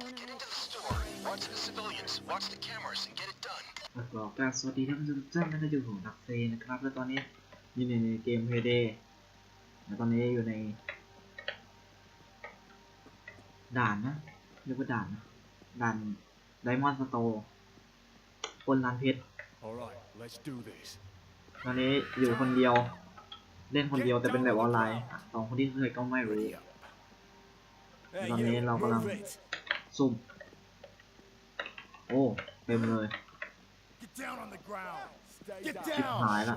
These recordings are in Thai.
going Get on? into the store, watch the civilians, watch the cameras, and get it done. บอกกราบสวัสดีท่านผู้ชมทุกท่านนั่นก็อยู่ผมดักเซนะครับ และตอนนี้อยู่ในเกม Payday และตอนนี้อยู่ใน ด่านนะ เรียกว่าด่านนะด่าน Diamond Store ปล้นร้านเพชร Alright, let's do this. ตอนนี้อยู่คนเดียว เล่นคนเดียวแต่เป็นแบบออนไลน์อะสองคนที่เคยก็ไม่รู้ Ready up. Hey, Còn you, nghe lâu có move lòng. it. ซุ่มโอ้เต็มเลย Get down on the ground. Get ชิบ down. หายละ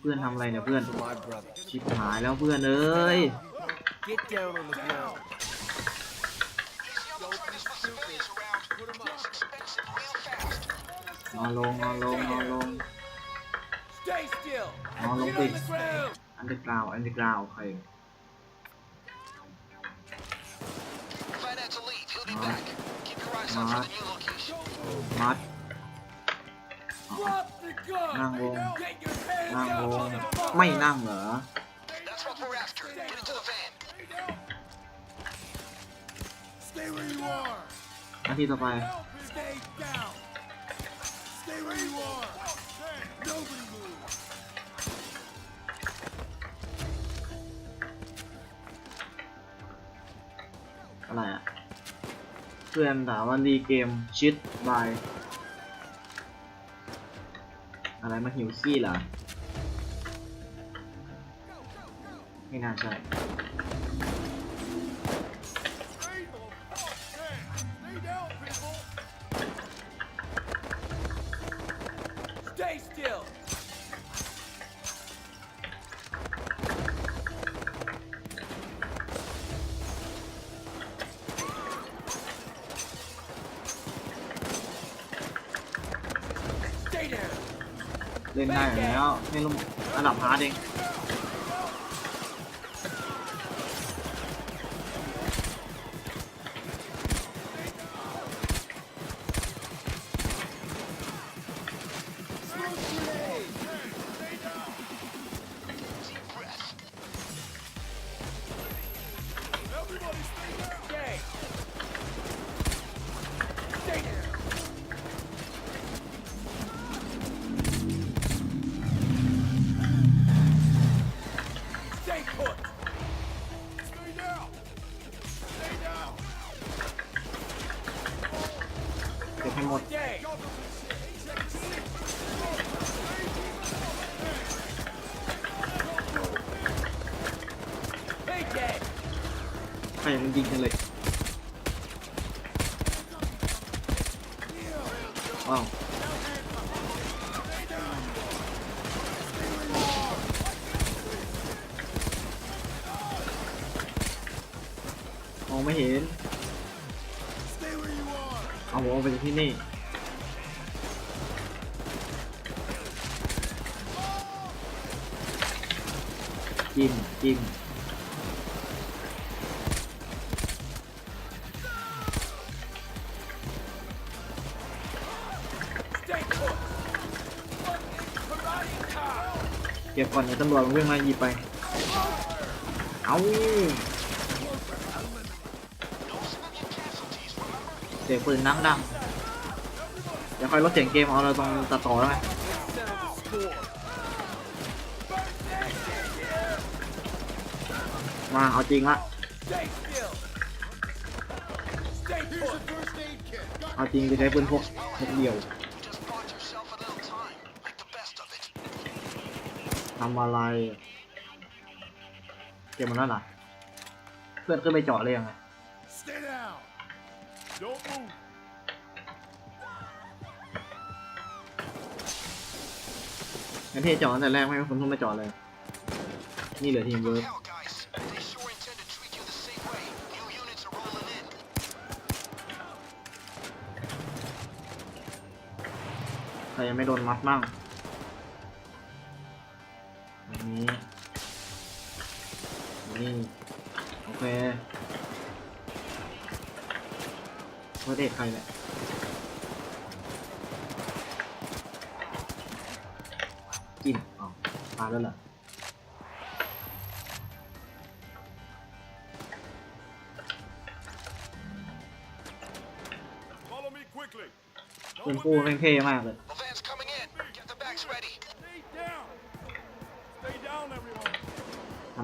เพื่อนทำอะไรเนี่ยเพื่อน My brother. ชิบหายแล้วเพื่อนเอ้ย Get down on the ground. These young traders with civilians around. It's expensive real fast. นอนลงนอนลงนอนลง Stay still. นอนลง Get ติ on the ground. อันเดอร์กราวอันเดอร์กราวใคร มัดมัดนั่งลงนั่งลงไม่นั่งเหรอนาทีต่อไปอะไรอะ เพื่อนถามว่ารีเกมชิดบายอะไรมาหิวขี้เหรอไม่น่าใช่ เล่นได้อยู่แล้วไม่รู้ระดับฮาร์ดเอง ยิงกันเลยว้าวมองไม่เห็น เอาหัวไปที่นี่จิ้มจิ้ม เก็บก่อนเดี๋ยวตำรวจมันวิ่งมาหยิบไป เอาเสียงปืนนังดังเดี๋ยวค่อยลดเสียงเกมเอาเราตรงตัดต่อแล้วไงมาเอาจริงละเอาจริงจะใช้ปืนพกพกเดียว ทำอะไร เก็บมันแล้วเหรอเพื่อนขึ้นไปเจาะเลยยังไง Stay down. Don't move. งั้นที่เจาะตั้งแต่แรกไม่ให้คนทุ่มไปเจาะเลย นี่เหลือทีมเวิร์ Hell, guys. They sure intend to treat you the same way. New units are rolling in. ใครยังไม่โดนมัดมั่งอั นนี้นี่โอเคเพื่อเด็กใครเนี่ยกินอ๋อตายแล้วเหรอ quickly. ปืนกู้แม่งเท่มากเลย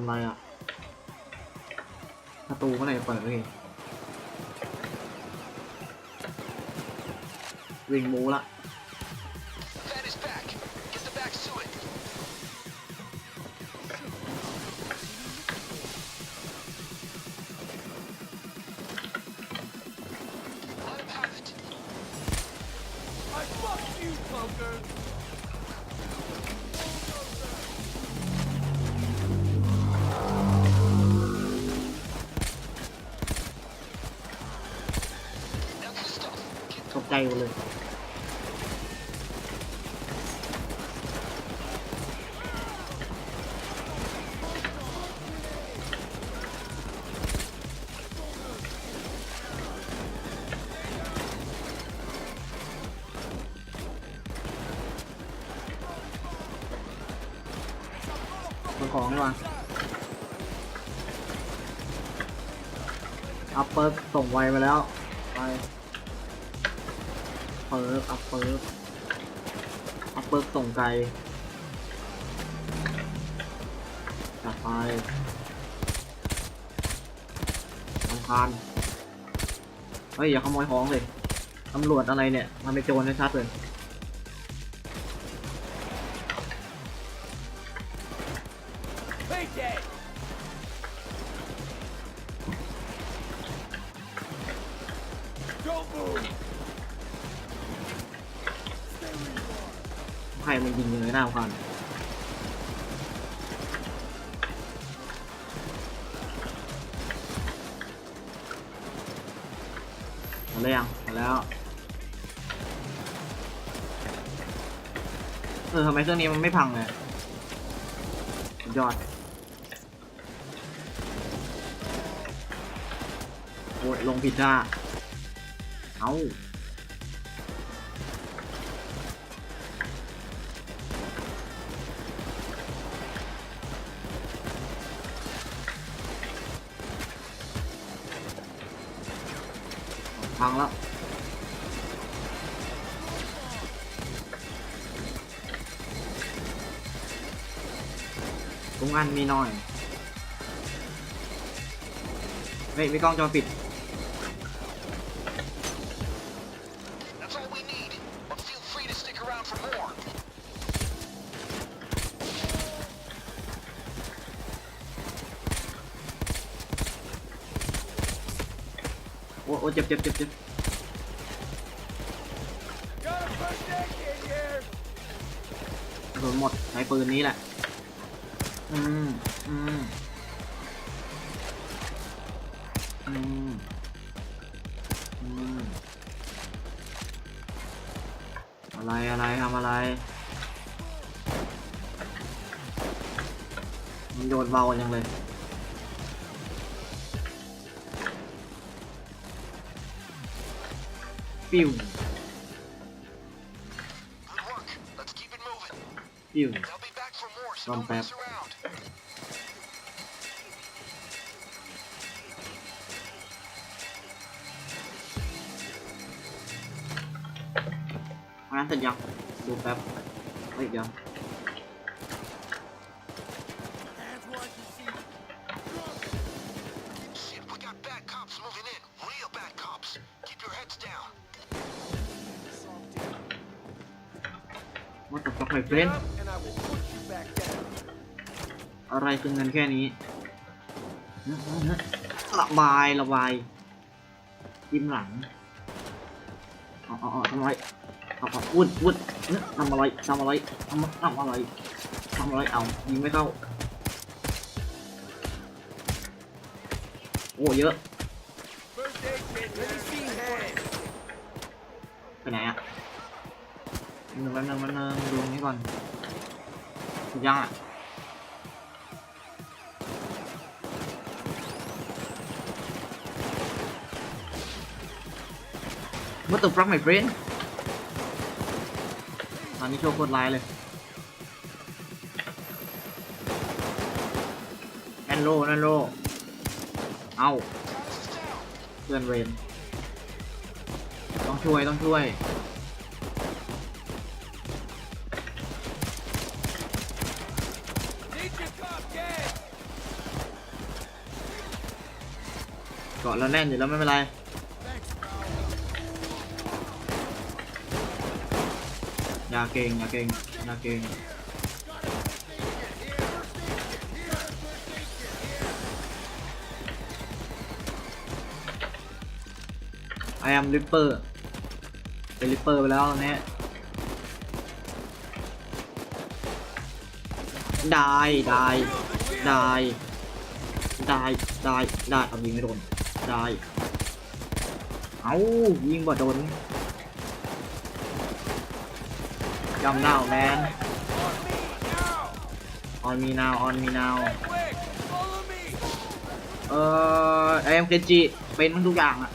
ำไรอะ ประตูเมื่อไหร่เปิดเลยวิ่งมูละ ใจหมดเลยมันของดีกว่าอัพเปิร์ส่งไวมาแล้ว ไป เปิร์อัพเปิร์อัพเปิร์ส่งไกลจัดไปสำคัญเฮ้ย อย่าขโมยของเลยตำรวจอะไรเนี่ย มันไปโจรชัดเลย มดแล้วยังหมดแล้ว เออทำไมเครื่องนี้มันไม่พังเลยสุดยอดโอ้ยลงผิดท่าเอา พังแล้วกุ้งอันมีน้อย เฮ้ยมีกล้องจอปิด เจ็บเจ็บเจ็บเจ็บ Got a first aid kit here. กระสุนหมดใช้ปืนนี้แหละ อืม อืม อืม อืม อะไรอะไรทำอะไร มันโยนเบาจังเลย ปิ้ว Good work. Let's keep it moving. ปิ้ว They'll be back for more, so One don't pep. mess around. งานเสร็จ องไปเฟรน Get up and I will put you back down. อะไรคือเงินแค่นี้ระบายระบายยิ้มหลังอาเอทำอะไรเอาเอาวุดวุดเนี่ยทำอะไรทำอะไรทำทำอะไรทำอะไรเอายิงไม่เข้าโอ้เยอะไปไหนอะ หนึ่งแป๊บนึงแป๊บนึงดูตรงนี้ก่อนยังอะมื่อตัวฟรักไม่เฟรนตอนนี้โชว์โคตรลน์เลยแอนโลแอนโลเอาเพื่อนเวนต้องช่วย ต้องช่วย เกาะแล้วแน่นอยู่แล้วไม่เป็นไรอย่าเก่งอย่าเก่งอย่าเก่ง I am Ripper เป็น Ripper ไปแล้วตอนนี้ได้ได้ได้ได้ได้ได้เอายิงไม่โดน ได้ เอายิงบ่โดนจำเน่าแมนออนมีนาวออนมีนาวเออเอ็มเคจีเป็นทุกอย่างอะ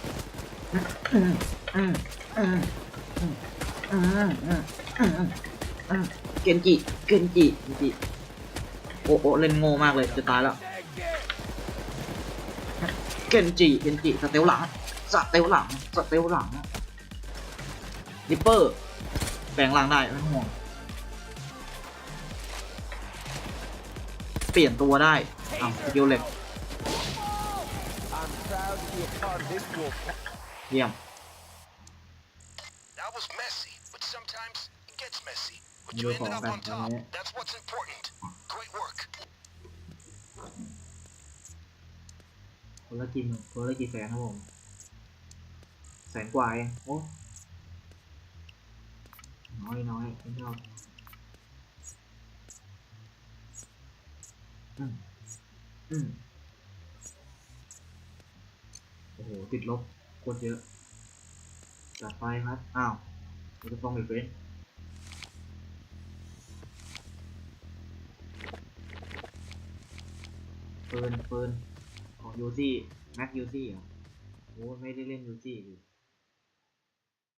เกนจิ เกนจิเกนจิ โอโอเล่นโง่มากเลย จะตายแล้ว เกนจิเกนจิสเตลหลังสเตลหลังสเตลหลังริปเปอร์แปลงร่างได้ไม่ต้องห่วงเปลี่ยนตัวได้อ้าวสกิลเหล็ก I'm proud to be a part of this wolf. เยี่ยม That was messy, but sometimes it gets messy. But You you ended hold up on, on top. alright. That's what's important. Great work. คนละกี่หมื่นคนละกี่แสนครับผม แสนกว่าเองโอ้น้อยน้อยไม่ชอบอืมอืมโอ้โห ติดลบโคตรเยอะจัดไปครับ อ้าวเราจะฟ้องอีกเป็นปืนปืน ยูซี่แม็กยูซี่เหรอโอ้ไม่ได้เล่นยูซี่ดิ